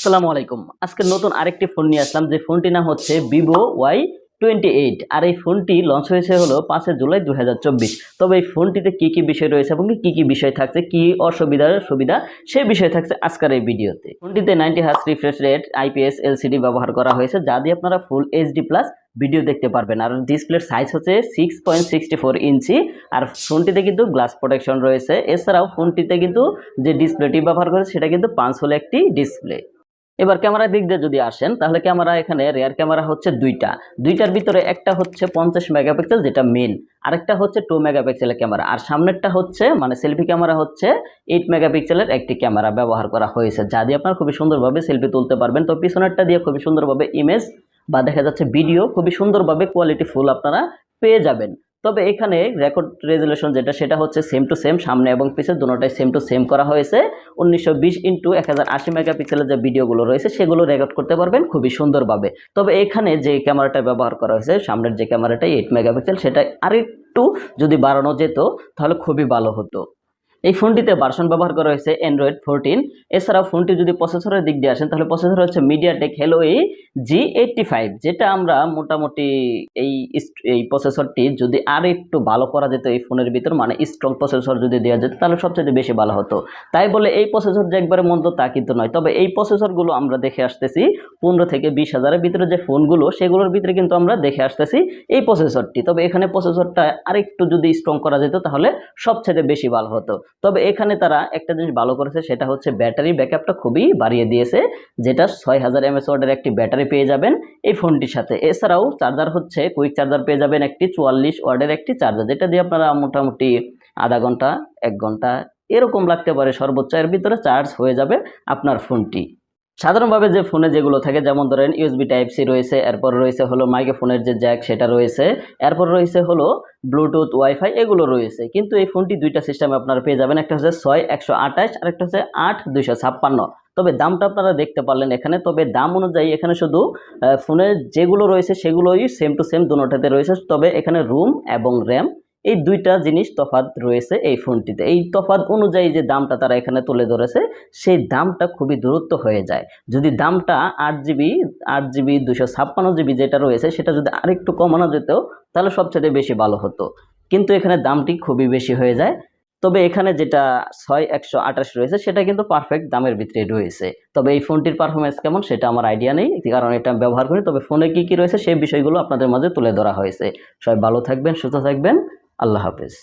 আসসালামু আলাইকুম আজকে নতুন আরেকটি ফোন নিয়ে আসলাম, যে ফোনটির নাম হচ্ছে ভিভো ওয়াই টোয়েন্টি এইট আর এই ফোনটি লঞ্চ হয়েছে হলো পাঁচই জুলাই দু হাজার চব্বিশ। তবে এই ফোনটিতে কি কি বিষয় রয়েছে এবং কি কি বিষয় থাকছে, কি অসুবিধার সুবিধা সেই বিষয় থাকছে আজকের এই ভিডিওতে। ফোনটিতে ninety hertz refresh rate IPS LCD ব্যবহার করা হয়েছে, যা দিয়ে আপনারা ফুল এইচডি প্লাস ভিডিও দেখতে পারবেন। আর ডিসপ্লের সাইজ হচ্ছে সিক্স পয়েন্ট সিক্সটি ফোর ইঞ্চি। আর ফোনটিতে কিন্তু গ্লাস প্রোটেকশন রয়েছে। এছাড়াও ফোনটিতে কিন্তু যে ডিসপ্লেটি ব্যবহার করেছে, সেটা কিন্তু পাঁচ হলো একটি ডিসপ্লে এবার ক্যামেরার দিক দিয়ে যদি আসেন, তাহলে ক্যামেরা এখানে রেয়ার ক্যামেরা হচ্ছে দুইটা। দুইটার ভিতরে একটা হচ্ছে পঞ্চাশ মেগাপিক্সেল, যেটা মেন আরেকটা হচ্ছে টু মেগাপিক্সেলের ক্যামেরা। আর সামনেরটা হচ্ছে মানে সেলফি ক্যামেরা হচ্ছে এইট মেগাপিক্সেলের একটি ক্যামেরা ব্যবহার করা হয়েছে। যা দিয়ে আপনার খুবই সুন্দরভাবে সেলফি তুলতে পারবেন। তো পিছনেরটা দিয়ে খুবই সুন্দরভাবে ইমেজ বা দেখা যাচ্ছে ভিডিও খুবই সুন্দরভাবে কোয়ালিটি ফুল আপনারা পেয়ে যাবেন। তবে এখানে রেকর্ড রেজুলেশন যেটা, সেটা হচ্ছে সেম টু সেম সামনে এবং পিছে দুটোটাই সেম টু সেম করা হয়েছে। উনিশশো বিশ ইন্টু এক হাজার আশি মেগাপিক্সেলের যে ভিডিওগুলো রয়েছে, সেগুলো রেকর্ড করতে পারবেন খুবই সুন্দরভাবে। তবে এখানে যে ক্যামেরাটা ব্যবহার করা হয়েছে, সামনের যে ক্যামেরাটা এইট মেগাপিক্সেল সেটা আরেকটু যদি বাড়ানো যেত, তাহলে খুবই ভালো হতো। এই ফোনটিতে ভার্সন ব্যবহার করা হয়েছে অ্যান্ড্রয়েড ফোরটিন এছাড়াও ফোনটি যদি প্রসেসরের দিক দিয়ে আসেন, তাহলে প্রসেসর হচ্ছে মিডিয়াটেক হেলো এই জি এইটটি ফাইভ যেটা আমরা মোটামুটি এই এই প্রসেসরটি যদি আর একটু ভালো করা যেত এই ফোনের ভিতর মানে স্ট্রং প্রসেসর যদি দেওয়া যেত, তাহলে সবচেয়ে বেশি ভালো হতো। তাই বলে এই প্রসেসর যে একবারে মন্দ তা কিন্তু নয়। তবে এই প্রসেসরগুলো আমরা দেখে আসতেছি, পনেরো থেকে বিশ হাজারের ভিতরে যে ফোনগুলো, সেগুলোর ভিতরে কিন্তু আমরা দেখে আসতেছি এই প্রসেসরটি তবে এখানে প্রসেসরটা আরেকটু যদি স্ট্রং করা যেত, তাহলে সবচেয়ে বেশি ভালো হতো। তবে এখানে তারা একটা জিনিস ভালো করেছে, সেটা হচ্ছে ব্যাটারি ব্যাকআপটা খুবই বাড়িয়ে দিয়েছে, যেটা ছয় হাজার এমএস ওয়ার্ডের একটি ব্যাটারি পেয়ে যাবেন এই ফোনটির সাথে। এছাড়াও চার্জার হচ্ছে, কুইক চার্জার পেয়ে যাবেন একটি চুয়াল্লিশ ওয়ার্ডের একটি চার্জার, যেটা দিয়ে আপনারা মোটামুটি আধা ঘণ্টা, এক ঘণ্টা এরকম লাগতে পারে সর্বোচ্চ, এর ভিতরে চার্জ হয়ে যাবে আপনার ফোনটি। সাধারণভাবে যে ফোনে যেগুলো থাকে, যেমন ধরেন ইউএসবি টাইপ সি রয়েছে, এরপর রয়েছে হলো মাইক্রোফোনের যে জ্যাক সেটা রয়েছে, এরপর রয়েছে হলো ব্লুটুথ ওয়াইফাই এগুলো রয়েছে। কিন্তু এই ফোনটি দুইটা সিস্টেমে আপনারা পেয়ে যাবেন, একটা হচ্ছে ছয়, একশো আঠাশ, আর একটা হচ্ছে আট, দুইশো ছাপ্পান্ন। তবে দামটা আপনারা দেখতে পারলেন এখানে, তবে দাম অনুযায়ী এখানে শুধু ফোনের যেগুলো রয়েছে সেগুলোই সেম টু সেম দুটোটাতে রয়েছে। তবে এখানে রুম এবং র্যাম এই দুইটা জিনিস তফাৎ রয়েছে এই ফোনটিতে। এই তফাৎ অনুযায়ী যে দামটা তারা এখানে তুলে ধরেছে, সেই দামটা খুবই দূরত্ব হয়ে যায়। যদি দামটা আট জিবি আট জিবি দুশো ছাপ্পান্ন জিবি যেটা রয়েছে, সেটা যদি আরেকটু কমানো যেত, তাহলে সবচেয়ে বেশি ভালো হতো। কিন্তু এখানে দামটি খুবই বেশি হয়ে যায়। তবে এখানে যেটা ছয় একশো আঠাশ রয়েছে, সেটা কিন্তু পারফেক্ট দামের ভিতরে রয়েছে। তবে এই ফোনটির পারফরমেন্স কেমন, সেটা আমার আইডিয়া নেই, কারণ এটা ব্যবহার করি। তবে ফোনে কী কী রয়েছে, সেই বিষয়গুলো আপনাদের মাঝে তুলে ধরা হয়েছে। সবাই ভালো থাকবেন, সুস্থ থাকবেন। আল্লাহ হাফেজ।